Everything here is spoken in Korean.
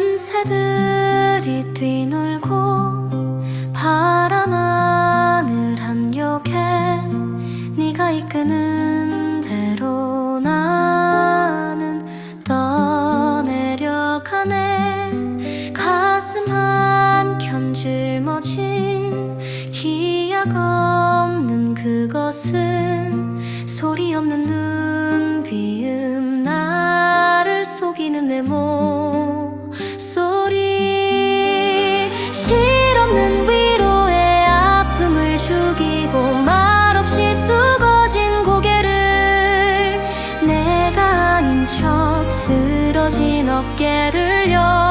산새들이 뛰놀고 바람 하늘한 역에 네가 이끄는 대로 나는 떠내려가네. 가슴 한켠 짊어진 기약 없는 그것은 소리 없는 눈 비음 나를 속이는 내목 어깨를 본다